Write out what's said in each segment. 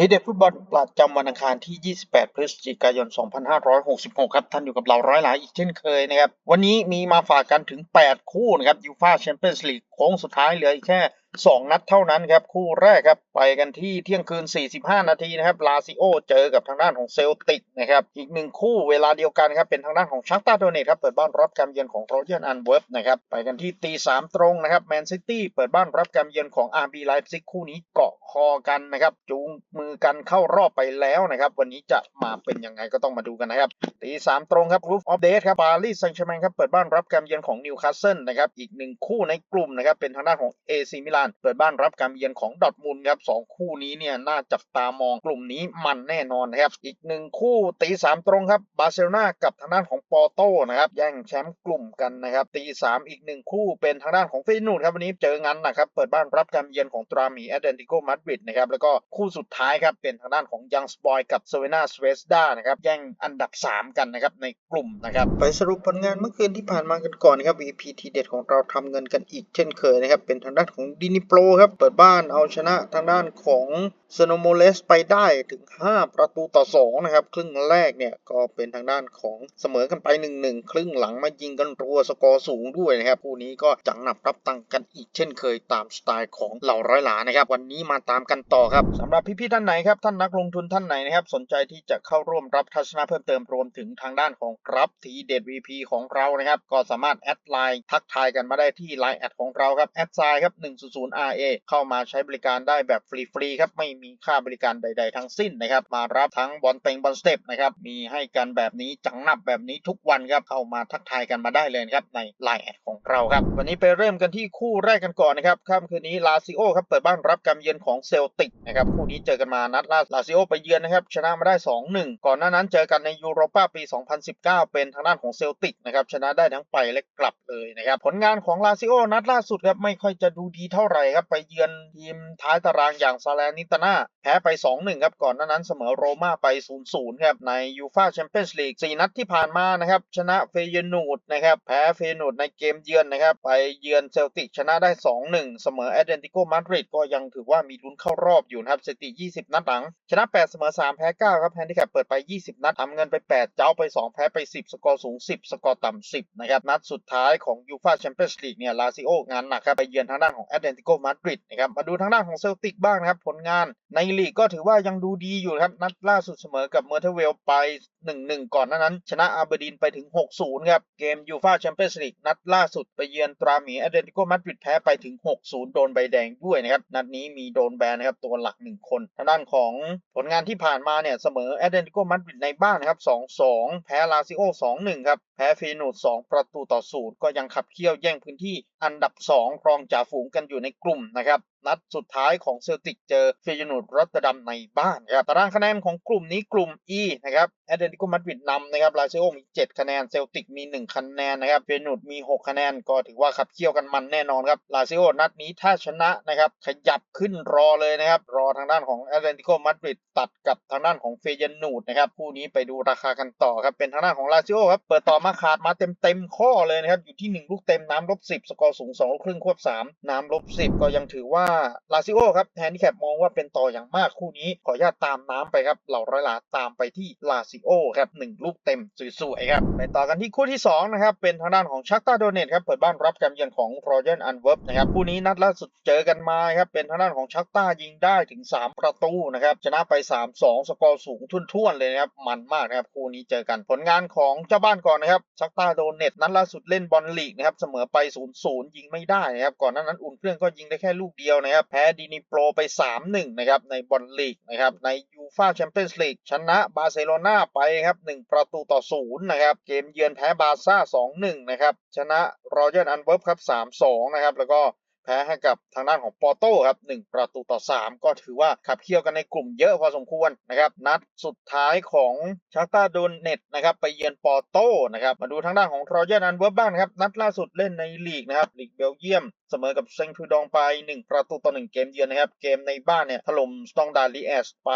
ทีเด็ดฟุตบอลประจำวันอังคารที่ 28 พฤศจิกายน 2566 ครับ ท่านอยู่กับเราร้อยหลายอีกเช่นเคยนะครับ วันนี้มีมาฝากกันถึง 8 คู่นะครับยูฟาแชมเปี้ยนส์ลีกโค้งสุดท้ายเหลืออีกแค่ 2 นัดเท่านั้นครับ คู่แรกครับไปกันที่เที่ยงคืน 45 นาทีนะครับลาซิโอเจอกับทางด้านของเซลติกนะครับอีกหนึ่งคู่เวลาเดียวกันครับเป็นทางด้านของชักตาโดเนตครับเปิดบ้านรับการเยือนของโรเจนอันเวิร์ฟนะครับไปกันที่ตีสามตรงนะครับแมนซิตี้เปิดบ้านรับการเยือนของอาร์บีไลฟ์ซิกคู่นี้เกาะคอกันนะครับจูงมือกันเข้ารอบไปแล้วนะครับวันนี้จะมาเป็นยังไงก็ต้องมาดูกันนะครับตีสามตรงครับรูฟออฟเดตครับปารีสแซงต์แชร์แมงครับเปิดบ้านรับการเยือนของนิวคาสเซิลนะครับอีกหนึ่งคู่ในกลุ่มนะครับเป็นทางด้านของเอซีมิลานเปิดบ้านรับการเยือนของดอทมุนด์ครับสองคู่นี้เนี่ยน่าจับตามองกลุ่มนี้มันแน่นอนนะครับอีกหนึ่งคู่ตีสามตรงครับบาร์เซโลนากับทางด้านของปอโตนะครับแย่งแชมป์กลุ่มกันนะครับตีสามอีกหนึ่งคู่เป็นทางด้านของฟยนูดครับวันนี้เจองันนะครับเปิดบ้านรับการเยือนของตราหมีแอตเลติโกมาดริดนะครับแล้วก็คู่สุดท้ายครับเป็นทางด้านของยังสปอยกับเซเวนาสเวสดานะครับแย่งอันดับ 3 กันนะครับในกลุ่มนะครับไปสรุปผลงานเมื่อคืนที่ผ่านมากันก่อนนะครับ VP ทีเด็ดของเราทำเงินกันอีกเช่นเคยนะครับเป็นทางด้านของดินิโปรครับ เปิดบ้านเอาชนะทางด้านของซโนโมเลสไปได้ถึง 5 ประตูต่อ 2 นะครับ ครึ่งแรกเนี่ย ก็เป็นทางด้านของเสมอกันไป 1-1 ครึ่งหลังมายิงกันรัวสกอร์สูงด้วยนะครับคู่นี้ก็จังหนับรับตังกันอีกเช่นเคยตามสไตล์ของเหล่าร้อยหลานะครับ วันนี้มาตามกันต่อครับสำหรับพี่ๆท่านไหนครับ ท่านนักลงทุนท่านไหนนะครับ สนใจที่จะเข้าร่วมรับทัศนะเพิ่มเติมรวมถึงทางด้านของครับทีเด็ด VP ของเรานะครับก็สามารถแอดไลน์ทักทายกันมาได้ที่ไลน์แอดของเราครับแอดไซน์ครับ 0RA เข้ามาใช้บริการได้แบบฟรีๆครับไม่มีค่าบริการใด ๆ ทั้งสิ้นนะครับมารับทั้งบอลเต็งบอลสเต็ปนะครับมีให้กันแบบนี้จังหนับแบบนี้ทุกวันครับเข้ามาทักทายกันมาได้เลยครับในไลน์แอดของเราครับวันนี้ไปเริ่มกันที่คู่แรกกันก่อนนะครับค่ำคืนนี้ลาซิโอครับเปิดบ้านรับการเยือนของเซลติกนะครับคู่นี้เจอกันมานัดล่าลาซิโอไปเยือนนะครับชนะมาได้ 2-1 ก่อนหน้านั้นเจอกันในยูโรปาปี 2019 เป็นทางด้านของเซลติกนะครับชนะได้ทั้งไปและกลับเลยนะครับผลงานของลาซิโอนัดล่าสุดครับไม่ค่อยจะดูดีเท่าไหร่ครับไปเยือนทีมท้ายตารางอย่างซาเลนิตนาแพ้ไป 2-1 ครับก่อนหน้านั้นเสมอโรม่าไป 0-0 ครับในยูฟาแชมเปี้ยนส์ลีก4นัดที่ผ่านมานะครับชนะเฟยนูดนะครับแพ้เฟยนูดในเกมเยือนนะครับไปเยือนเซลติกชนะได้ 2-1 เสมอแอตเลติโกมาดริดก็ยังถือว่ามีลุ้นเข้ารอบอยู่นะครับสถิติ 20 นัดหลัง ชนะ 8 เสมอ 3 แพ้ 9 ครับแฮนดิแคปเปิดไป 20 นัดทำเงินไป 8 เจ้าไป 2 แพ้ไป 10 สกอร์สูง 10 สกอร์ต่ำ 10 นะครับ นัดสุดท้ายของยูฟาแชมเปี้ยนส์ลีกเนี่ยลาซิโองานหนักครับไปเยือนทางด้านของแอตเลติโกมาดริดนะครับมาดูทางด้านของเซลติกบ้างนะครับผลงานในลีกก็ถือว่ายังดูดีอยู่ครับนัดล่าสุดเสมอกับเมอร์เทเวลไป 1-1 ก่อนหน้านั้น ชนะอาเบดินไปถึง 6-0 ครับ เกมยูฟาแชมเปี้ยนส์ลีกนัดล่าสุดไปเยือนตราหมีแอตเลติโกมาดริดแพ้ไปถึง 6-0 โดนใบแดงด้วยนะครับ นัดนี้มีโดนแบนนะครับตัวหลัก 1 คน ทางด้านของผลงานที่ผ่านมาเนี่ยเสมอแอตเลติโกมาดริดในบ้านนะครับ2-2 แพ้ลาซิโอ 2-1 ครับแพ้ฟีนูด2ประตูต่อศูนย์ก็ยังขับเคี่ยวแย่งพื้นที่อันดับ 2 ครองจ่าฝูงกันอยู่ในกลุ่มนะครับนัดสุดท้ายของเซลติกเจอเฟยนูดรอตเตอร์ดัมในบ้านครับตารางคะแนนของกลุ่มนี้กลุ่ม E นะครับแอตเลติโกมาดริดนำนะครับลาเซโอมี 7 คะแนนเซลติกมี 1 คะแนนนะครับเฟยนูดมี 6 คะแนน ก็ถือว่าขับเคี่ยวกันมันแน่นอนครับลาเซโอนัดนี้ถ้าชนะนะครับขยับขึ้นรอเลยนะครับรอทางด้านของแอตเลติโกมาดริดตัดกับทางด้านของเฟยนูดนะครับคู่นี้ไปดูราคากันต่อครับเป็นทางด้านของลาเซโอครับเปิดต่อมาขาดมาเต็มเต็มข้อเลยนะครับอยู่ที่ 1 ลูกเต็มน้ำลบ10 สกอร์สูง2ลูกครึ่งควบ 3 น้ำลบ10 ก็ยังถือว่าลาซิโอครับแฮนดิแคปมองว่าเป็นต่ออย่างมากคู่นี้ ขออนุญาตตามน้ำไปครับ เหล่าร้อยหลาตามไปที่ลาซิโอครับ1ลูกเต็มสวยๆครับไปต่อกันที่คู่ที่2นะครับเป็นทางด้านของชักตาโดเนตครับเปิดบ้านรับการเยือนของรอยัลอันเวิร์บนะครับคู่นี้นัดล่าสุดเจอกันมาครับเป็นทางด้านของชักตายิงได้ถึง 3 ประตูนะครับชนะไป 3-2 สกอร์สูงทุ่นๆเลยนะครับมันมากนะครับคู่นี้เจอกันผลงานของเจ้าบ้านก่อนนะครับชักตาโดเนตนัดล่าสุดเล่นบอลลีกนะครับเสมอไป 0-0 ยิงไม่ได้นะครับก่อนหน้านั้นอุ่นเครื่องก็ยิงได้แค่ลูกเดียวนะครับแพ้ดินิโปรไป 3-1 นะครับในบอลลีกนะครับในยูฟาแชมเปี้ยนส์ลีกชนะบาร์เซโลนาไปครับ1ประตูต่อ 0 นะครับ เกมเยือนแพ้บาร์ซ่า 2-1 นะครับ ชนะรอยัลอันเวิร์ฟครับ 3-2 นะครับ แล้วก็แพ้ให้กับทางด้านของปอร์โต้ครับ1ประตูต่อ 3 ก็ถือว่าขับเคี่ยวกันในกลุ่มเยอะพอสมควรนะครับ นัดสุดท้ายของชาร์ตาโดนเน็ตนะครับไปเยือนปอร์โต้นะครับ มาดูทางด้านของรอยัลอันเวิร์ฟบ้างนะครับ นัดล่าสุดเล่นในลีกนะครับลีกเบลเยียมเสมอกับเซงทูดองไป 1 ประตูต่อ 1 เกมเยือนนะครับ เกมในบ้านเนี่ยถล่มสตองดาลีแอสไป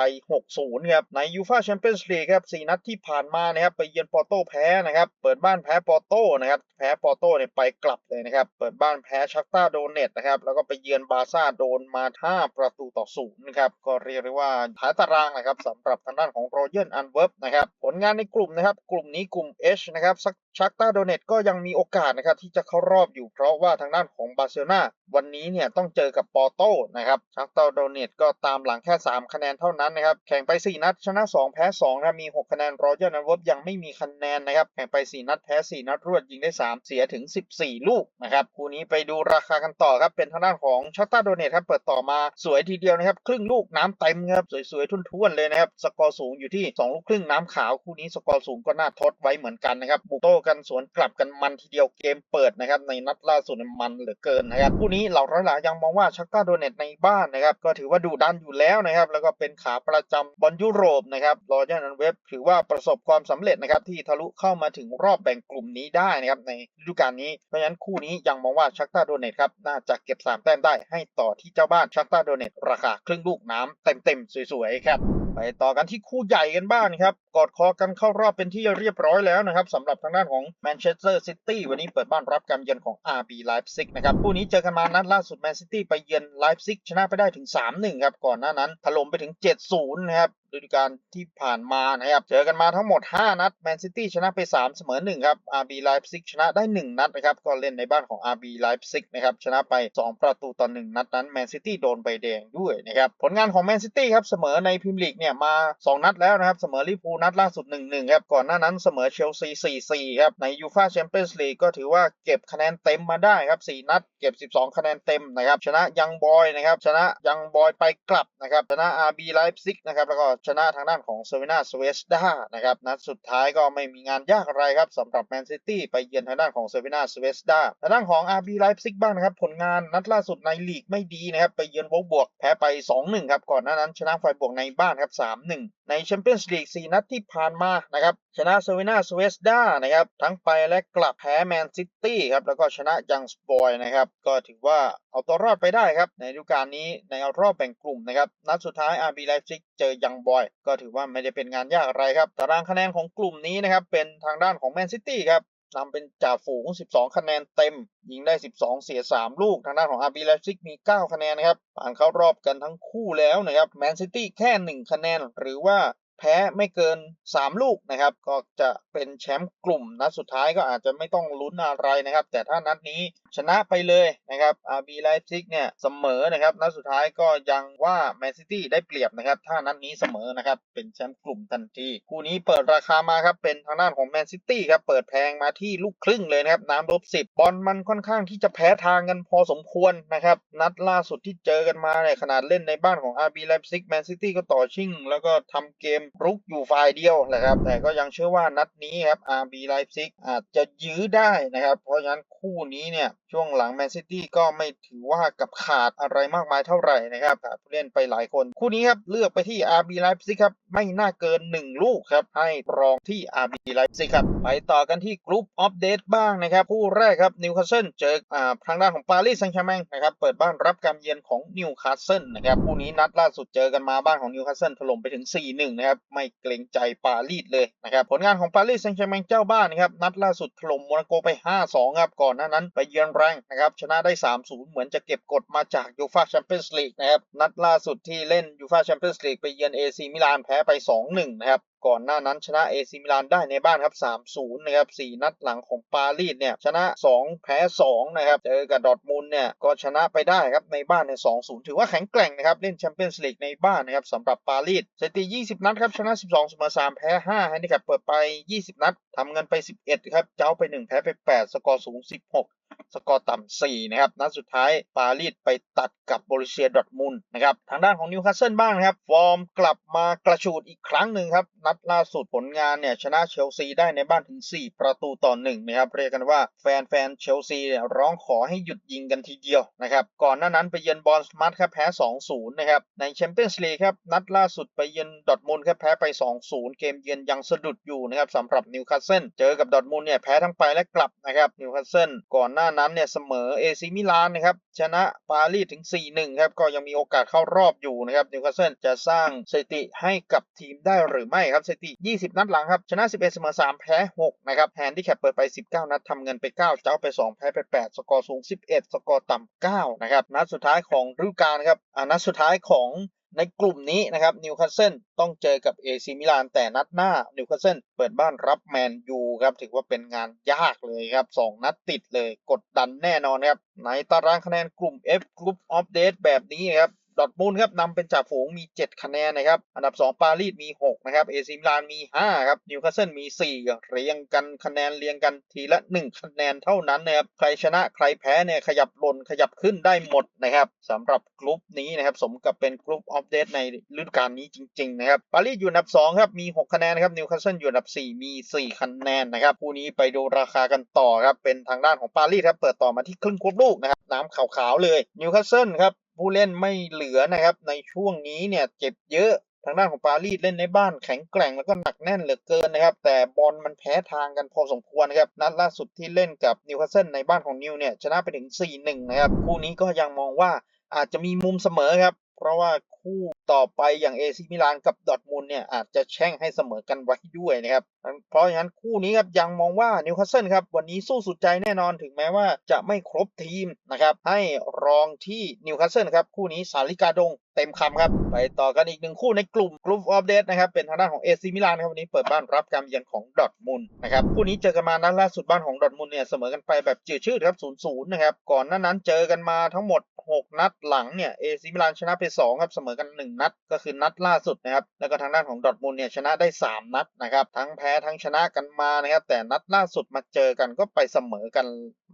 6-0 ครับ ในยูฟาแชมเปี้ยนส์ลีกครับ 4 นัดที่ผ่านมานะครับไปเยือนปอร์โตแพ้นะครับ เปิดบ้านแพ้ปอร์โตนะครับ แพ้ปอร์โตเนี่ยไปกลับเลยนะครับ เปิดบ้านแพ้ชักตาโดเนตนะครับ แล้วก็ไปเยือนบาซ่าโดนมา5ประตูต่อ0นะครับ ก็เรียกได้ว่าท้ายตารางนะครับสำหรับทางด้านของโรเยนอันเวิร์บนะครับ ผลงานในกลุ่มนะครับ กลุ่มนี้กลุ่ม H นะครับชักตาโดเนตก็ยังมีโอกาสนะครับที่จะเข้ารอบอยู่เพราะว่าทางด้านของบาเซลนาวันนี้เนี่ยต้องเจอกับปอโตนะครับชักตาโดเนตก็ตามหลังแค่ 3 คะแนนเท่านั้นนะครับ แข่งไป 4 นัด ชนะ 2 แพ้2นะครับมี 6 คะแนนรอยัลนันเวิร์บยังไม่มีคะแนนนะครับ แข่งไป 4 นัด แพ้ 4 นัดรวดยิงได้ 3 เสียถึง 14 ลูกนะครับคู่นี้ไปดูราคากันต่อครับเป็นทางด้านของชักตาโดเนตครับเปิดต่อมาสวยทีเดียวนะครับ ครึ่งลูกน้ำเต็มครับสวยๆทุ่นๆเลยนะครับสกอร์สูงอยู่ที่ 2 ลูกครึ่งน้ำขาวคู่นี้สกอร์สูงก็น่าทดไว้เหมือนกันนะครับบุกโต้กันสวนกลับกันมันทีเดียวเกมเปิดนะครับในนัดล่าสุดมันเหลือเกินนะครับคู่นี้เหล่าร้อยหลายังมองว่าชักตาโดเนตในบ้านนะครับก็ถือว่าดุดันอยู่แล้วนะครับแล้วก็เป็นขาประจำบอลยุโรปนะครับรอยัลนันเว็บถือว่าประสบความสำเร็จนะครับที่ทะลุเข้ามาถึงรอบแบ่งกลุ่มนี้ได้นะครับในฤดูกาลนี้เพราะฉะนั้นคู่นี้ยังมองว่าชักตาโดเนตครับน่าจะเก็บสามแต้มได้ให้ต่อที่เจ้าบ้านชักตาโดเนตราคาครึ่งลูกน้ำเต็มๆสวยๆครับ ไปต่อกันที่คู่ใหญ่กันบ้างครับ กอดคอกันเข้ารอบเป็นที่เรียบร้อยแล้วนะครับสำหรับทางด้านของแมนเชสเตอร์ซิตี้วันนี้เปิดบ้านรับการเยือนของ RB Leipzig นะครับคู่นี้เจอกันมานัดล่าสุดแมนซิตี้ไปเยือนไลฟ์ซิกชนะไปได้ถึง 3-1 ครับ ก่อนหน้านั้นถล่มไปถึง 7-0 นะครับ ฤดูกาลที่ผ่านมานะครับเจอกันมาทั้งหมด 5 นัดแมนซิตี้ชนะไป 3 เสมอ1ครับ RB Leipzig ชนะได้ 1 นัดนะครับก็เล่นในบ้านของ RB Leipzig นะครับชนะไป 2 ประตูต่อ 1 นัดนั้นแมนซิตี้โดนใบแดงด้วยนะครับผลงานของแมนซิตี้ครับเสมอในพรีเมียร์ลีกเนี่ยมา 2 นัดแล้วนะครับเสมอลิเวอร์พูลนัดล่าสุด 1-1ครับก่อนหน้านั้นเสมอเชลซี4-4ครับในยูฟาแชมเปี้ยนส์ลีกก็ถือว่าเก็บคะแนนเต็มมาได้ครับ4นัดเก็บ 12 คะแนนเต็มนะครับชนะยังบอยนะครับชนะยังบอยไปกลับนะครับชนะ RB Leipzig นะครับแล้วก็ชนะทางด้านของเซเวนาสเวสดานะครับนัดสุดท้ายก็ไม่มีงานยากอะไรครับสำหรับแมนซิตี้ไปเยือนทางด้านของเซเวนาสเวสดาทางด้านของ RB Leipzig บ้างนะครับผลงานนัดล่าสุดในลีกไม่ดีนะครับไปเยือนวบวกแพ้ไป 2-1ครับก่อนหน้านั้นชนะไฟบวกในบ้านครับ3-1 ในแชมเปี้ยนส์ลีก4นัดที่ผ่านมานะครับชนะเซเวนาสเวสดานะครับทั้งไปและกลับแพ้แมนซิตี้ครับแล้วก็ชนะยังสปอยนะครับก็ถือว่าเอาตัวรอดไปได้ครับในฤดูกาลนี้ในรอบแบ่งกลุ่มนะครับนัดสุดท้าย RB Leipzig เจอยังบอย ก็ถือว่าไม่ได้เป็นงานยากอะไรครับ ตารางคะแนนของกลุ่มนี้นะครับเป็นทางด้านของแมนซิตี้ครับนำเป็นจ่าฝูง 12 คะแนนเต็ม ยิงได้ 12 เสีย 3 ลูก ทางด้านของอาร์บีไลซิกมี 9 คะแนนนะครับ ผ่านเข้ารอบกันทั้งคู่แล้วนะครับ แมนซิตี้แค่ 1 คะแนน หรือว่า แพ้ไม่เกิน 3 ลูกนะครับ ก็จะเป็นแชมป์กลุ่มนัดสุดท้ายก็อาจจะไม่ต้องลุ้นอะไรนะครับ แต่ถ้านัดนี้ชนะไปเลยนะครับ RB Leipzig เนี่ยเสมอนะครับนัดสุดท้ายก็ยังว่าแมนซิตี้ได้เปรียบนะครับ ถ้านัดนี้เสมอนะครับ เป็นแชมป์กลุ่มทันทีคู่นี้เปิดราคามาครับ เป็นทางด้านของแมนซิตี้ครับ เปิดแพงมาที่ลูกครึ่งเลยนะครับ น้ำลบ10บอลมันค่อนข้างที่จะแพ้ทางกันพอสมควรนะครับ นัดล่าสุดที่เจอกันมาเนี่ยขนาดเล่นในบ้านของ RB Leipzig แมนซิตี้ก็ต่อชิงแล้วก็ทำเกมรุกอยู่ฝ่ายเดียวแหละครับ แต่ก็ยังเชื่อว่านัดนี้ครับ RB Leipzig อาจจะยื้อได้นะครับ เพราะฉะนั้นคู่นี้เนี่ย ช่วงหลังแมนซิตี้ก็ไม่ถือว่ากับขาดอะไรมากมายเท่าไหร่นะครับขาดผู้เล่นไปหลายคน คู่นี้ครับ เลือกไปที่ RB Leipzig ครับ ไม่น่าเกิน 1 ลูกครับ ให้รองที่ RB Leipzig ครับ ไปต่อกันที่กรุ๊ปอัปเดตบ้างนะครับ คู่แรกครับนิวคาสเซิลเจออ่าทางด้านของปารีสแซงต์แชร์แมงนะครับเปิดบ้านรับการเยือนของนิวคาสเซิลนะครับคู่นี้นัดล่าสุดเจอกันมาบ้านของนิวคาสเซิลถล่มไปถึง 4-1 นะครับไม่เกรงใจปารีสเลยนะครับผลงานของปารีสแซงต์แชร์แมงเจ้าบ้านนะครับนัดล่าสุดถล่มโมนาโกไป 5-2 ครับก่อนหน้านั้นไปเยือนแรงนะครับชนะได้ 3-0 เหมือนจะเก็บกดมาจากยูฟาแชมเปี้ยนส์ลีกนะครับนัดล่าสุดที่เล่นยูฟาแชมเปี้ยนส์ลีกไปเยือนเอซีมิลานแพ้ไป 2-1 นะครับ ก่อนหน้านั้นชนะเอซิมิลานได้ในบ้านครับ 3-0 นะครับ 4 นัดหลังของปารีสเนี่ยชนะ 2 แพ้ 2 นะครับ เจอกับดอทมุนด์เนี่ยก็ชนะไปได้ครับในบ้านใน2-0 ถือว่าแข็งแกร่งนะครับ เล่นแชมเปี้ยนส์ลีกในบ้านนะครับสำหรับปารีสสถิติ 20 นัดครับ ชนะ 12เสมอ3 แพ้ 5ให้นี่ครับเปิดไป 20 นัดทำเงินไป 11 ครับ เจ้าไป 1 แพ้ไป 8 สกอร์สูง 16 สกอร์ต่ำ4นะครับนัดสุดท้ายปารีสไปตัดกับบริเซียดอร์ทมุนนะครับทางด้านของนิวคาสเซิลบ้างนะครับ ฟอร์มกลับมากระชูดอีกครั้งหนึ่งครับ นัดล่าสุดผลงานเนี่ยชนะเชลซีได้ในบ้านถึง 4 ประตูต่อ1นะครับเรียกกันว่าแฟนๆเชลซีเนี่ยร้องขอให้หยุดยิงกันทีเดียวนะครับก่อนหน้านั้นไปเยือนบอลสมัตครับแพ้ 2-0 นะครับในแชมเปี้ยนส์ลีกครับนัดล่าสุดไปเยือนดอร์ทมุนครับแพ้ไป 2-0 เกมเยือนยังสะดุดอยู่นะครับสำหรับนิวคาสเซิลเจอกับดอร์ทมุนเนี่ยแพ้ทั้งไปและกลับนะครับนิวคาสเซิลก่อนหน้านั้นเนี่ยเสมอเอซิมิลานนะครับชนะปารีสถึง 4-1 ครับก็ยังมีโอกาสเข้ารอบอยู่นะครับนิวคาสเซิลจะสร้างสถิติให้กับทีมได้หรือไม่ครับสถิติ 20 นัดหลังครับชนะ 11 เสมอ 3 แพ้ 6 นะครับแฮนดี้แคปเปิดไป 19 นัดทำเงินไป 9 เจ้าไป 2 แพ้ไป 8 สกอร์สูง 11 สกอร์ต่ำ9นะครับนัดสุดท้ายของฤดูกาลครับอ่านัดสุดท้ายของ ในกลุ่มนี้นะครับนิวคาสเซิลต้องเจอกับเอซิมิลานแต่นัดหน้านิวคาสเซิลเปิดบ้านรับแมนยูครับถือว่าเป็นงานยากเลยครับ 2 นัดติดเลยกดดันแน่นอนครับ ในตารางคะแนนกลุ่ม F Group of Death แบบนี้ครับ ดอทมุนครับนำเป็นจ่าฝูงมี 7 คะแนนนะครับ อันดับ 2 ปารีสมี 6 นะครับ เอซิมิลานมี 5 ครับ นิวคาสเซิลมี 4 เรียงกันคะแนนเรียงกันทีละ 1 คะแนนเท่านั้นนะครับ ใครชนะใครแพ้เนี่ยขยับลนขยับขึ้นได้หมดนะครับสำหรับกลุ่มนี้นะครับ สมกับเป็นกลุ่มออฟเดตในฤดูกาลนี้จริงๆนะครับ ปารีสอยู่อันดับ 2 ครับ มี 6 คะแนนครับ นิวคาสเซิลอยู่อันดับ 4 มี 4 คะแนนนะครับ คู่นี้ไปดูราคากันต่อครับ เป็นทางด้านของปารีสครับ เปิดต่อมาที่ครึ่งควบลูกนะครับ น้ำขาวๆเลย นิวคาสเซิลครับ ผู้เล่นไม่เหลือนะครับ ในช่วงนี้เนี่ยเจ็บเยอะทางด้านของปารีสเล่นในบ้านแข็งแกร่งแล้วก็หนักแน่นเหลือเกินนะครับ แต่บอลมันแพ้ทางกันพอสมควรนะครับ นัดล่าสุดที่เล่นกับนิวคาสเซิลในบ้านของนิวเนี่ยชนะไปถึง 4-1 นะครับ คู่นี้ก็ยังมองว่าอาจจะมีมุมเสมอครับ เพราะว่าคู่ ต่อไปอย่างเอซิมิลานกับดอทมุนด์เนี่ยอาจจะแช่งให้เสมอกันไว้ด้วยนะครับ เพราะฉะนั้นคู่นี้ครับยังมองว่านิวคาสเซิลครับวันนี้สู้สุดใจแน่นอนถึงแม้ว่าจะไม่ครบทีมนะครับให้รองที่นิวคาสเซิลครับคู่นี้สาลิกาดงเต็มคำครับ ไปต่อกันอีกหนึ่งคู่ในกลุ่มกลุ่มออฟเดตนะครับเป็นทางด้านของเอซิมิลานครับวันนี้เปิดบ้านรับการเยือนของดอทมุนด์นะครับคู่นี้เจอกันมานัดล่าสุดบ้านของดอทมุนด์เนี่ยเสมอกันไปแบบจืดชืดครับ0-0นะครับก่อนหน้านั้นเจอกันมาทั้งหมด 6 นัดหลังเนี่ยเอซิมิลานชนะไป2ครับเสมอกัน 1 นัด ก็คือนัดล่าสุดนะครับแล้วก็ทางด้านของดอทมุนเนี่ยชนะได้ 3 นัดนะครับทั้งแพ้ทั้งชนะกันมานะครับแต่นัดล่าสุดมาเจอกันก็ไปเสมอกัน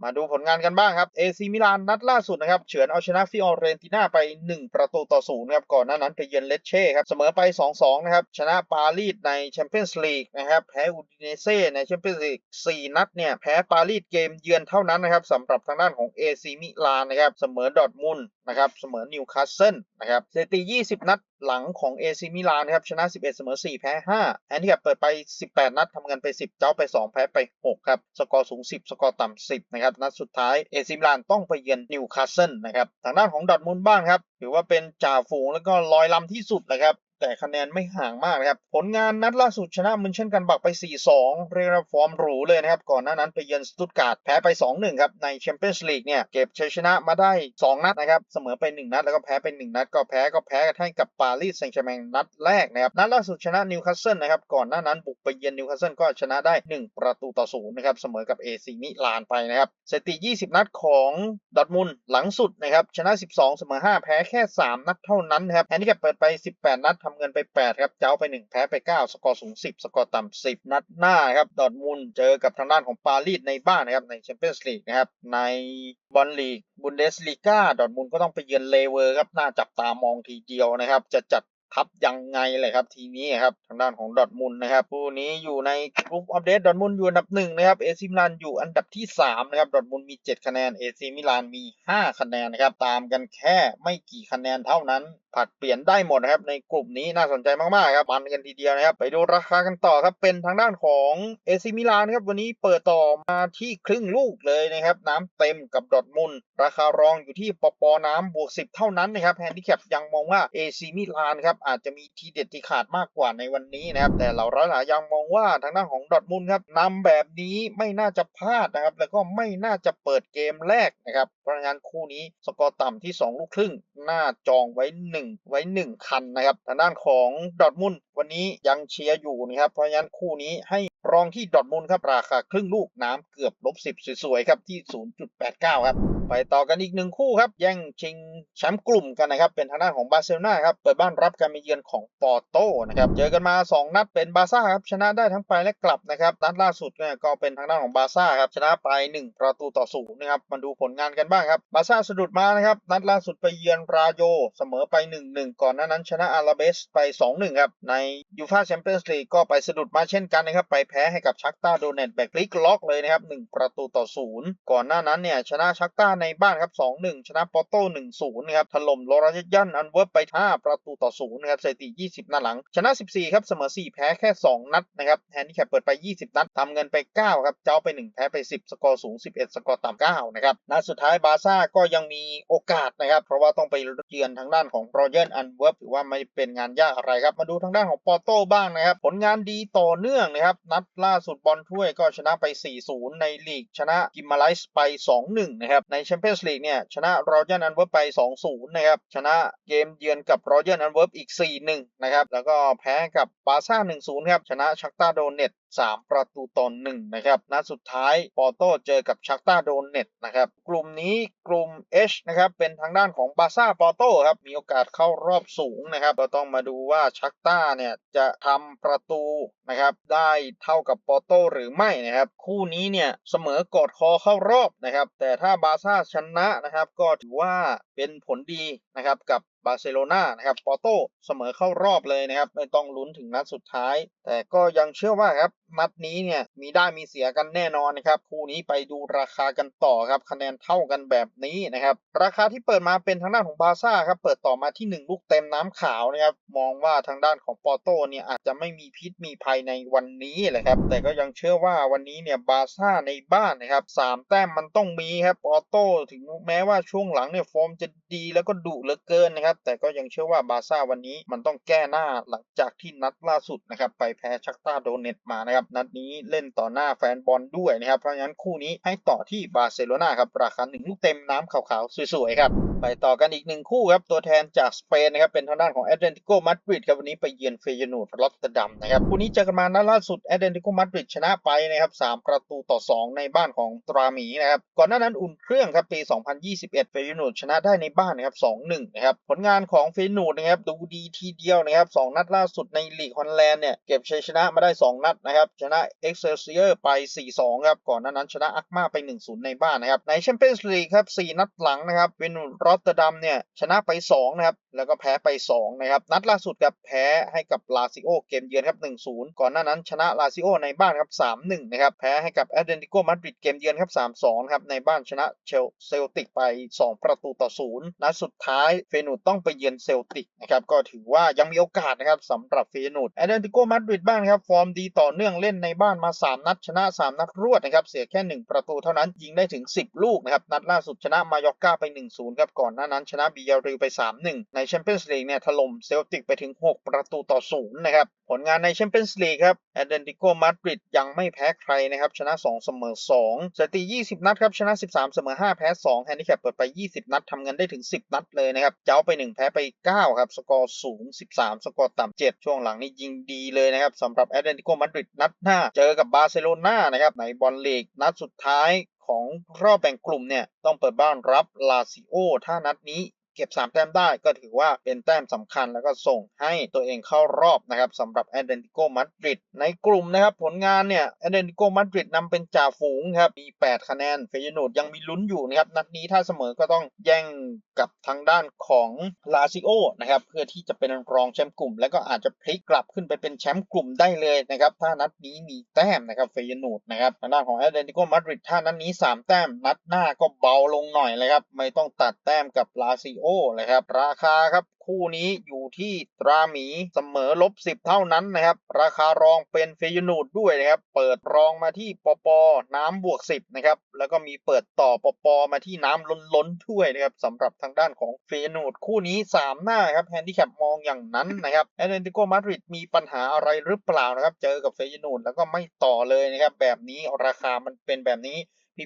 มาดูผลงานกันบ้างครับเอซิมิลานนัดล่าสุดนะครับเฉือนเอาชนะฟิออเรนติน่าไป 1 ประตูต่อ0ครับก่อนหน้านั้นไปเยือนเลเช่ครับเสมอไป 2-2 นะครับชนะปารีสในแชมเปี้ยนส์ลีกนะครับแพ้อูดิเนเซ่ในแชมเปี้ยนส์ลีก4นัดเนี่ยแพ้ปารีสเกมเยือนเท่านั้นนะครับสำหรับทางด้านของเอซิมิลานนะครับเสมอดอทมุนนะครับเสมอนิวคาสเซิลนะครับสถิติ 20 นัดหลังของเอซิมิลานนะครับชนะ 11 เสมอ 4 แพ้ 5 แอนดี้เปิดไป 18 นัดทำเงินไป 10 เจ้าไป 2 แพ้ไป 6 ครับ สกอร์สูง 10 สกอร์ต่ำ 10 นะครับ นัดสุดท้ายเอซิมิลานต้องไปเยือนนิวคาสเซิลนะครับ ทางด้านของดอทมุนบ้างครับ ถือว่าเป็นจ่าฝูงแล้วก็ลอยลำที่สุดนะครับ แต่คะแนนไม่ห่างมากนะครับ ผลงานนัดล่าสุดชนะมุนเช่นกันบักไป 4-2 เรียกว่าฟอร์มหรูเลยนะครับ ก่อนหน้านั้นไปเยือนสตุตการ์ดแพ้ไป 2-1 ครับ ในแชมเปี้ยนส์ลีกเนี่ย เก็บชัยชนะมาได้ 2 นัดนะครับ เสมอไป 1 นัด แล้วก็แพ้ไป 1 นัด ก็แพ้ก็แพ้กันให้กับปารีสแซงต์แชร์แมงนัดแรกนะครับ นัดล่าสุดชนะนิวคาสเซิลนะครับ ก่อนหน้านั้นบุกไปเยือนนิวคาสเซิลก็ชนะได้ 1 ประตูต่อ0นะครับ เสมอกับเอซีมิลานไปนะครับสถิติ 20 นัดของดอทมุนหลังสุดนะครับชนะ 12 เสมอ 5 แพ้แค่ 3 นัดเท่านั้นนะครับแฮนดี้แคปเปิดไป 18 นัดทำเงินไป8ครับเจ้าไป 1 แพ้ไป 9 สกอร์สูง 10 สกอร์ต่ำ10 นัดหน้าครับดอทมุนเจอกับทางด้านของปารีสในบ้านนะครับในแชมเปี้ยนส์ลีกนะครับในบอลลีกบุนเดสลีกาดอทมุนก็ต้องไปเยือนเลเวอร์ครับน่าจับตามองทีเดียวนะครับจะจัด ทับยังไงเลยครับทีนี้ครับทางด้านของดอทมุนนะครับคู่นี้อยู่ในกลุ่มอัปเดตดอทมุนอยู่อันดับหนึ่งนะครับเอซิมิลานอยู่อันดับที่สามนะครับดอทมุนมี 7 คะแนนเอซิมิลานมี 5 คะแนนนะครับตามกันแค่ไม่กี่คะแนนเท่านั้นผัดเปลี่ยนได้หมดนะครับในกลุ่มนี้น่าสนใจมากๆครับมันกันทีเดียวนะครับ ไปดูราคากันต่อครับเป็นทางด้านของเอซิมิลานครับวันนี้เปิดต่อมาที่ครึ่งลูกเลยนะครับน้ำเต็มกับดอทมุนราคารองอยู่ที่ปปน้ำบวก10 เท่านั้นนะครับแฮนดิแคปยังมองว่าเอซิมิลานครับอาจจะมีทีเด็ดที่ขาดมากกว่าในวันนี้นะครับ แต่เราร้อยหลายยังมองว่าทางด้านของดอทมุนครับนำแบบนี้ไม่น่าจะพลาดนะครับ แล้วก็ไม่น่าจะเปิดเกมแรกนะครับ ราะงั้นคู่นี้สกอร์ต่ำที่ 2 ลูกครึ่งน่าจองไว้ 1 ไว้ 1 คันนะครับทางด้านของดอทมุนวันนี้ยังเชียร์อยู่นะครับเพราะงั้นคู่นี้ให้รองที่ดอทมุนครับราคาครึ่งลูกน้ำเกือบลบ10 สวยๆครับที่ 0.89 ครับไปต่อกันอีกหนึ่งคู่ครับแย่งชิงแชมป์กลุ่มกันนะครับเป็นทางด้านของบาร์เซโลนาครับเปิดบ้านรับการมาเยือนของปอร์โตนะครับเจอกันมา 2 นัดเป็นบาร์ซ่าครับชนะได้ทั้งไปและกลับนะครับนัดล่าสุดเนี่ยก็เป็นทางด้านของบาร์ซ่าครับชนะไป 1 ประตูต่อศูนย์นะครับมาดูผลงานกันบ้างางครับบาซ่าสะดุดมานะครับ นัดล่าสุดไปเยือนปราโยเสมอไป 1-1 ก่อนหน้านั้นชนะอาราเบสไป 2-1 ครับ ในยูฟาแชมเปี้ยนส์ลีกก็ไปสะดุดมาเช่นกันนะครับ ไปแพ้ให้กับชักตาโดเนตแบกลิกล็อกเลยนะครับ 1 ประตูต่อ 0 ก่อนหน้านั้นเนี่ยชนะชักตาในบ้านครับ 2-1 ชนะปอโต้ 1-0นะครับ ถล่มโลรายันอันเวิร์บไป 5 ประตูต่อ0นะครับสถิติ 20 นัดหลัง ชนะ 14 ครับ เสมอ 4 แพ้แค่ 2 นัดนะครับแฮนดิแคปเปิดไป 20 นัดทำเงินไป 9 ครับ เจ้าไป 1 แพ้ไป 10 สกอร์สูง 11 สกอร์ต่ำ9นะครับนัดสุดท้ายบาร์ซ่าก็ยังมีโอกาสนะครับ เพราะว่าต้องไปเยือนทางด้านของรอยัลอันเวิร์บถือว่าไม่เป็นงานยากอะไรครับ มาดูทางด้านของปอร์โต้บ้างนะครับ ผลงานดีต่อเนื่องนะครับ นัดล่าสุดบอลถ้วยก็ชนะไป 4-0 ในลีก ชนะกิมมาไลส์ไป 2-1 นะครับ ในแชมเปี้ยนส์ลีกเนี่ย ชนะรอยัลอันเวิร์บไป 2-0 นะครับ ชนะเกมเยือนกับรอยัลอันเวิร์บอีก 4-1 นะครับ แล้วก็แพ้กับบาร์ซ่า 1-0 ครับ ชนะชักตาโดเนต3 ประตูต่อ1นะครับนัดสุดท้ายปอโต้เจอกับชักตาโดนเน็ตนะครับกลุ่มนี้กลุ่ม H นะครับเป็นทางด้านของบาซ่าปอโต้ครับมีโอกาสเข้ารอบสูงนะครับเราต้องมาดูว่าชักตาเนี่ยจะทำประตูนะครับได้เท่ากับปอโต้หรือไม่นะครับคู่นี้เนี่ยเสมอกอดคอเข้ารอบนะครับแต่ถ้าบาซ่าชนะนะครับก็ถือว่าเป็นผลดีนะครับกับบาร์เซโลนานะครับปอโต้เสมอเข้ารอบเลยนะครับ ไม่ต้องลุ้นถึงนัดสุดท้าย แต่ก็ยังเชื่อว่าครับ นัดนี้เนี่ยมีได้มีเสียกันแน่นอนนะครับคู่นี้ไปดูราคากันต่อครับคะแนนเท่ากันแบบนี้นะครับราคาที่เปิดมาเป็นทางด้านของบาร์ซ่าครับเปิดต่อมาที่ 1 ลูกเต็มน้ำขาวนะครับมองว่าทางด้านของปอโต้เนี่ยอาจจะไม่มีพิษมีภัยในวันนี้แหละครับแต่ก็ยังเชื่อว่าวันนี้เนี่ยบาร์ซ่าในบ้านนะครับสามแต้มมันต้องมีครับปอโต้ถึงแม้ว่าช่วงหลังเนี่ยฟอร์มจะดีแล้วก็ดุเหลือเกินนะครับแต่ก็ยังเชื่อว่าบาร์ซ่าวันนี้มันต้องแก้หน้าหลังจากที่นัดล่าสุดนะครับไปแพ้ชักตาโดเนตมานะครับนัดนี้เล่นต่อหน้าแฟนบอลด้วยนะครับเพราะฉะนั้นคู่นี้ให้ต่อที่บาร์เซโลนาครับราคาหนึ่งลูกเต็มน้ำขาวๆสวยๆครับไปต่อกันอีกหนึ่งคู่ครับตัวแทนจากสเปนนะครับเป็นทางด้านของแอตเลติโกมาดริดครับวันนี้ไปเยือนเฟยนูดรอตเตอร์ดัมนะครับคู่นี้เจอกันมานัดล่าสุดแอตเลติโกมาดริดชนะไปนะครับสามประตูต่อ 2 ในบ้านของตราหมีนะครับก่อนหน้านั้นอุ่นเครื่องครับปี 2021 เฟยนูดชนะได้ในบ้านนะครับ2-1นะครับผลงานของเฟยนูดนะครับดูดีทีเดียวนะครับสองนัดล่าสุดในลีกฮอลแลนด์เนี่ยเก็บชัยชนะมาได้ 2 นัดนะครับชนะเอ็กเซลเซียร์ไป 4-2 ครับ ก่อนหน้านั้นชนะอักมาไป 1-0 ในบ้านนะครับ ในแชมเปี้ยนส์ลีกครับ 4 นัดหลังนะครับเฟนูดรอตเตอร์ดัมเนี่ย ชนะไป 2 นะครับ แล้วก็แพ้ไป 2 นะครับ นัดล่าสุดกับแพ้ให้กับลาซิโอเกมเยือนครับ 1-0 ก่อนหน้านั้นชนะลาซิโอในบ้านครับ 3-1 นะครับ แพ้ให้กับแอตเลติโกมาดริดเกมเยือนครับ 3-2 ครับ ในบ้านชนะเชลเซลติกไป 2 ประตูต่อ 0 นัดสุดท้ายเฟนูดต้องไปเยือนเซลติกนะครับ ก็ถือว่ายังมีโอกาสนะครับสำหรับเฟนูดแอตเลติโกมาดริดบ้างครับ ฟอร์มดีต่อเนื่องเล่นในบ้านมา 3 นัดชนะ 3 นัดรวดนะครับเสียแค่ 1 ประตูเท่านั้นยิงได้ถึง 10 ลูกนะครับนัดล่าสุดชนะมายอกกาไป 1-0ครับก่อนหน้านั้นชนะบิยาริลไป 3-1 ในแชมเปี้ยนส์ลีกเนี่ยถล่มเซลติกไปถึง 6 ประตูต่อ 0 นะครับผลงานในแชมเปี้ยนส์ลีกครับแอตเลติโกมาดริดยังไม่แพ้ใครนะครับชนะ 2 เสมอ 2 สถิติ 20 นัดครับชนะ 13 เสมอ 5 แพ้ 2 แฮนดิแคปเปิดไป 20 นัดทำเงินได้ถึง 10 นัดเลยนะครับเจ้าไป 1 แพ้ไป 9 ครับสกอร์สูง 13 สกอร์ต่ำ7 ช่วงหลังนี่ยิงดีเลยนะครับสำหรับแอตเลติโกมาดริดนัดหน้า เจอกับบาร์เซโลนานะครับในบอลลีกนัดสุดท้ายของรอบแบ่งกลุ่มเนี่ยต้องเปิดบ้านรับลาซิโอถ้านัดนี้ เก็บ 3 แต้มได้ก็ถือว่าเป็นแต้มสำคัญแล้วก็ส่งให้ตัวเองเข้ารอบนะครับสำหรับแอตเลติโกมาดริดในกลุ่มนะครับผลงานเนี่ยแอตเลติโกมาดริดนำเป็นจ่าฝูงครับมี 8 คะแนนเฟยโนดยังมีลุ้นอยู่นะครับนัดนี้ถ้าเสมอก็ต้องแย่งกับทางด้านของลาซิโอนะครับเพื่อที่จะเป็นรองแชมป์กลุ่ม แล้วก็อาจจะพลิกกลับขึ้นไปเป็นแชมป์กลุ่มได้เลยนะครับถ้านัดนี้มีแต้มนะครับเฟยโนดนะครับทางด้านของแอตเลติโกมาดริดถ้านัดนี้ 3 แต้มนัดหน้าก็เบาลงหน่อยเลยครับไม่ต้องตัดแต้มกับลาซิโอเลยครับ ราคาครับคู่นี้อยู่ที่ตราหมีเสมอลบสิบเท่านั้นนะครับ ราคารองเป็นเฟยนูดด้วยนะครับ เปิดรองมาที่ปปน้ำบวกสิบนะครับ แล้วก็มีเปิดต่อปปมาที่น้ำล้นล้นถ้วยนะครับสำหรับทางด้านของเฟยนูดคู่นี้ 3 หน้าครับแฮนดิแคปมองอย่างนั้นนะครับแอตเลติโกมาดริดมีปัญหาอะไรหรือเปล่านะครับ เจอกับเฟยนูดแล้วก็ไม่ต่อเลยนะครับ แบบนี้ราคามันเป็นแบบนี้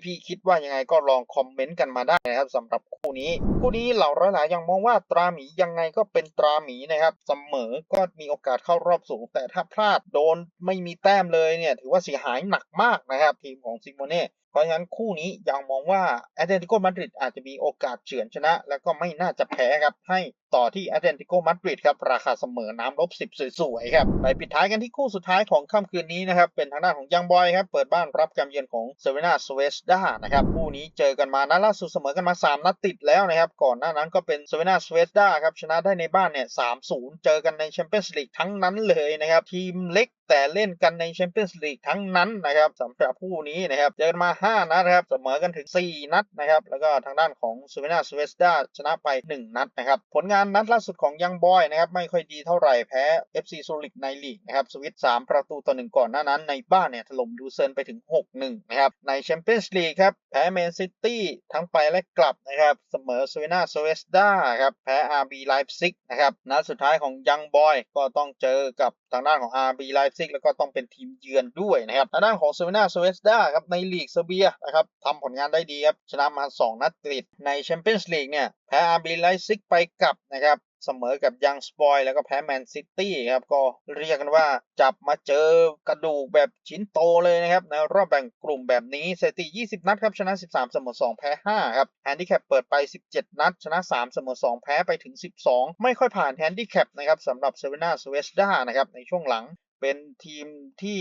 พี่ๆคิดว่ายังไงก็ลองคอมเมนต์กันมาได้นะครับสำหรับคู่นี้ คู่นี้เหล่าร้อยหลายยังมองว่าตราหมียังไงก็เป็นตราหมีนะครับเสมอก็มีโอกาสเข้ารอบสูง แต่ถ้าพลาดโดนไม่มีแต้มเลยเนี่ยถือว่าเสียหายหนักมากนะครับทีมของซิโมเน่ เพราะฉะนั้นคู่นี้ยังมองว่าแอตเลติโกมาดริดอาจจะมีโอกาสเฉือนชนะ แล้วก็ไม่น่าจะแพ้ครับ ให้ต่อที่แอตเลติโกมาดริดครับ ราคาเสมอน้ำลบ10สวยๆครับ ไปปิดท้ายกันที่คู่สุดท้ายของค่ำคืนนี้นะครับ เป็นทางด้านของยังบอยครับ เปิดบ้านรับการเยือนของเซเวนาสเวสดานะครับ คู่นี้เจอกันมานัดล่าสุดเสมอกันมา 3 นัดติดแล้วนะครับ ก่อนหน้านั้นก็เป็นเซเวนาสเวสดาครับชนะได้ในบ้านเนี่ย3-0เจอกันในแชมเปี้ยนส์ลีกทั้งนั้นเลยนะครับทีมเล็กแต่เล่นกันในแชมเปี้ยนส์ลีกทั้งนั้นนะครับสำหรับคู่นี้นะครับเจอกันมา5 นัดนะครับ เสมอกันถึง 4 นัดนะครับ แล้วก็ทางด้านของซูเวนาสเวสดาชนะไป 1 นัดนะครับ ผลงานนัดล่าสุดของยังบอยนะครับ ไม่ค่อยดีเท่าไหร่แพ้ FC ซูริกในลีกนะครับ สวิต 3 ประตูต่อ 1 ก่อนหน้านั้น ในบ้านเนี่ยถล่มดูเซินไปถึง 6-1 นะครับ ในแชมเปี้ยนส์ลีกครับ แพ้แมนซิตี้ทั้งไปและกลับนะครับ เสมอซูเวนาสเวสดาครับ แพ้ RB ไลป์ซิกนะครับ นัดสุดท้ายของยังบอยก็ต้องเจอกับทางด้านของ RB ไลป์ซิกแล้วก็ต้องเป็นทีมเยือนด้วยนะครับ ทางด้านของซูเวนาสเวสดาครับในลีกเซอร์เบียนะครับทำผลงานได้ดีครับ ชนะมา 2 นัดติด ในแชมเปี้ยนส์ลีกเนี่ย แพ้ RB ไลซิกไปกลับนะครับเสมอกับยังสปอยแล้วก็แพ้แมนซิตี้ครับ ก็เรียกกันว่าจับมาเจอกระดูกแบบชิ้นโตเลยนะครับ ในรอบแบ่งกลุ่มแบบนี้สถิติ 20 นัดครับ ชนะ 13 เสมอ 2 แพ้ 5 ครับแฮนดิแคปเปิดไป 17 นัด ชนะ 3 เสมอ 2 แพ้ไปถึง 12 ไม่ค่อยผ่านแฮนดิแคปนะครับสำหรับเซเวน่าสเวสดานะครับในช่วงหลังเป็นทีมที่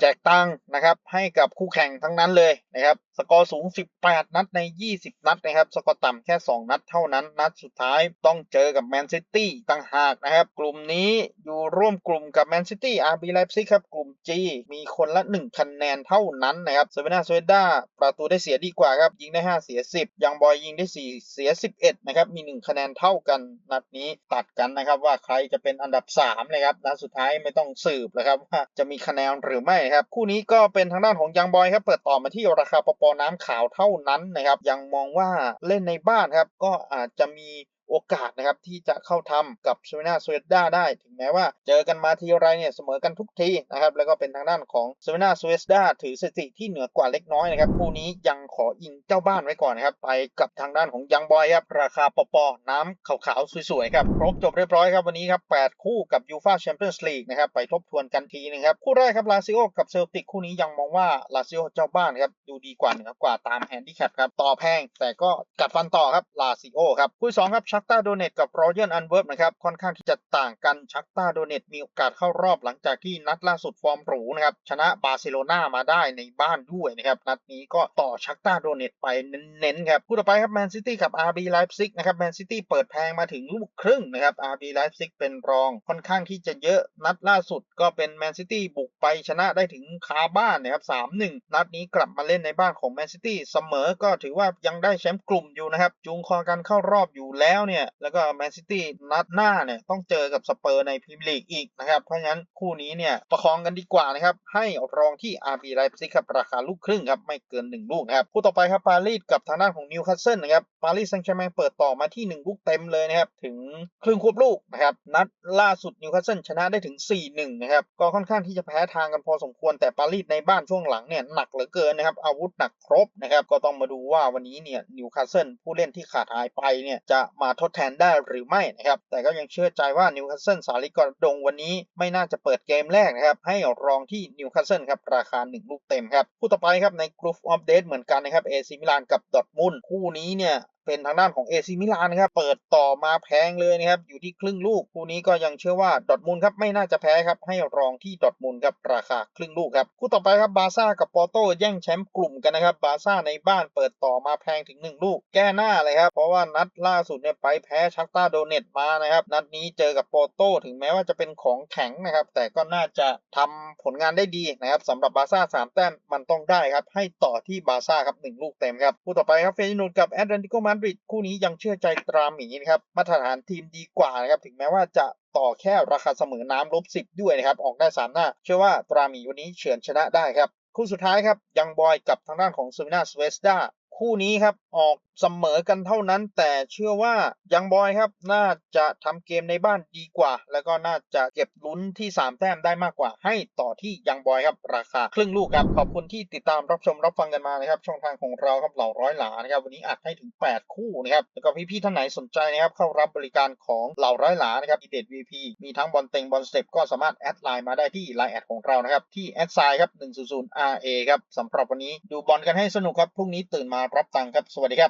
แจกตังค์นะครับให้กับคู่แข่งทั้งนั้นเลยนะครับสกอร์สูง 18 นัดใน 20 นัดนะครับสกอร์ต่ำแค่ 2 นัดเท่านั้น นัดสุดท้ายต้องเจอกับแมนซิตี้ต่างหากนะครับ กลุ่มนี้อยู่ร่วมกลุ่มกับแมนซิตี้อาร์บีไลฟ์ซิครับ กลุ่ม G มีคนละ 1 คะแนนเท่านั้นนะครับเซเวนาสเวด้าประตูได้เสียดีกว่าครับ ยิงได้ 5 เสีย 10 ยังบอยยิงได้ 4 เสีย 11 นะครับ มี 1 คะแนนเท่ากันนัดนี้ตัดกันนะครับว่าใครจะเป็นอันดับ3เลยครับนัดสุดท้ายไม่ต้องสืบเลยครับว่าจะมีคะแนนหรือไม่ครับคู่นี้ก็เป็นทางด้านของยังบอยครับเปิดต่อมาที่ราคาปปน้ำขาวเท่านั้นนะครับยังมองว่าเล่นในบ้านครับก็อาจจะมี โอกาสนะครับที่จะเข้าทำกับสเวนาสเวด้าได้ ถึงแม้ว่าเจอกันมาทีไรเนี่ยเสมอกันทุกทีนะครับแล้วก็เป็นทางด้านของสเวนาสเวด้าถือสถิติที่เหนือกว่าเล็กน้อยนะครับคู่นี้ยังขออิงเจ้าบ้านไว้ก่อนนะครับไปกับทางด้านของยังบอยครับราคาปปน้ำขาวๆสวยๆครับครบจบเรียบร้อยครับวันนี้ครับ8คู่กับยูฟาแชมเปี้ยนส์ลีกนะครับไปทบทวนกันทีนึงครับคู่แรกครับลาซิโอกับเซลติกคู่นี้ยังมองว่าลาซิโอเจ้าบ้านครับดูดีกว่าเหนือกว่าตามแฮนดิแคปครับต่อแพงแต่ก็กัดฟันต่อครับลาซิโอครับคู่สองครับชัักตาโดเนตกับรอยัลอันเวิร์บนะครับค่อนข้างที่จะต่างกันชักตาโดเนตมีโอกาสเข้ารอบหลังจากที่นัดล่าสุดฟอร์มหรูนะครับชนะบาร์เซโลนามาได้ในบ้านด้วยนะครับนัดนี้ก็ต่อชักตาโดเนตไปเน้นๆครับคู่ต่อไปครับแมนซิตี้กับ RB ไลฟ์ซิกนะครับแมนซิตี้เปิดแพงมาถึงลูกครึ่งนะครับ RB ไลฟ์ซิกเป็นรองค่อนข้างที่จะเยอะนัดล่าสุดก็เป็นแมนซิตี้บุกไปชนะได้ถึงคาบ้านนะครับ3-1นัดนี้กลับมาเล่นในบ้านของแมนซิตี้เสมอก็ถือว่ายังได้แชมป์กลุ่มอยู่นะครับจูงคอกันเข้ารอบอยู่แล้วเนี่ย แล้วก็แมนซิตี้นัดหน้าเนี่ย ต้องเจอกับสเปอร์ในพรีเมียร์ลีกอีกนะครับ เพราะฉะนั้นคู่นี้เนี่ย ประคองกันดีกว่านะครับ ให้รองที่ RB ไลฟ์ซิกครับ ราคาลูกครึ่งครับ ไม่เกิน 1 ลูกนะครับ คู่ต่อไปครับปารีสกับทางด้านของนิวคาสเซิลนะครับ ปารีสแซงต์แชร์แมงเปิดต่อมาที่ 1 ลูกเต็มเลยนะครับ ถึงครึ่งควบลูกนะครับ นัดล่าสุดนิวคาสเซิลชนะได้ถึง 4-1 นะครับ ก็ค่อนข้างที่จะแพ้ทางกันพอสมควร แต่ปารีสในบ้านช่วงหลังเนี่ยหนักเหลือเกินนะครับ อาวุธหนักครบนะครับ ก็ต้องมาดูว่าวันนี้เนี่ยนิวคาสเซิลผู้เล่นที่ขาดหายไปเนี่ยจะมาทดแทนได้หรือไม่นะครับ แต่ก็ยังเชื่อใจว่านิวคาสเซิลสาลิกรดงวันนี้ไม่น่าจะเปิดเกมแรกนะครับ ให้รองที่นิวคาสเซิลครับราคา 1 ลูกเต็มครับ คู่ต่อไปครับในกรุ๊ปอัปเดตเหมือนกันนะครับเอซิมิลานกับดอทมุนคู่นี้เนี่ย เป็นทางด้านของเอซิมิลานครับ เปิดต่อมาแพงเลยนะครับ อยู่ที่ครึ่งลูกคู่นี้ก็ยังเชื่อว่าดอทมุนครับไม่น่าจะแพ้ครับ ให้รองที่ดอทมุนครับราคาครึ่งลูกครับ คู่ต่อไปครับบาซ่ากับปอร์โตแย่งแชมป์กลุ่มกันนะครับ บาซ่าในบ้านเปิดต่อมาแพงถึง 1 ลูก แก้หน้าเลยครับ เพราะว่านัดล่าสุดเนี่ยไปแพ้ชักตาโดเนตมานะครับ นัดนี้เจอกับปอร์โตถึงแม้ว่าจะเป็นของแข็งนะครับ แต่ก็น่าจะทำผลงานได้ดีนะครับสำหรับบาซ่า3แต้มมันต้องได้ครับ ให้ต่อที่บาซ่าครับ1ลูกเต็มครับ คู่ต่อไปครับเฟยนูนกับแอตเลติโกมาดริดคู่นี้ยังเชื่อใจตราหมีนะครับ มาตรฐานทีมดีกว่านะครับ ถึงแม้ว่าจะต่อแค่ราคาเสมอน้ำลบสิบด้วยนะครับ ออกได้สามหน้า เชื่อว่าตราหมีวันนี้เฉือนชนะได้ครับ คู่สุดท้ายครับ ยังบอยกับทางด้านของซูมินาสเวสดา คู่นี้ครับออกเสมอกันเท่านั้น แต่เชื่อว่ายังบอยครับ น่าจะทำเกมในบ้านดีกว่า แล้วก็น่าจะเก็บลุ้นที่ 3 แต้มได้มากกว่า ให้ต่อที่ยังบอยครับ ราคาครึ่งลูกครับ ขอบคุณที่ติดตามรับชมรับฟังกันมานะครับ ช่องทางของเราครับเหล่าร้อยหลานะครับ วันนี้อัดให้ถึง 8 คู่นะครับ แล้วก็พี่ๆท่านไหนสนใจนะครับ เข้ารับบริการของเหล่าร้อยหลานะครับอีเดด VP มีทั้งบอลเต็งบอลสเต็ปก็สามารถแอดไลน์มาได้ที่ไลน์แอดของเรานะครับที่แอดไซน์ครับ100 RA ครับสำหรับวันนี้ดูบอลกันให้สนุกครับพรุ่งนี้ตื่นมารับตังค์ครับ สวัสดีครับ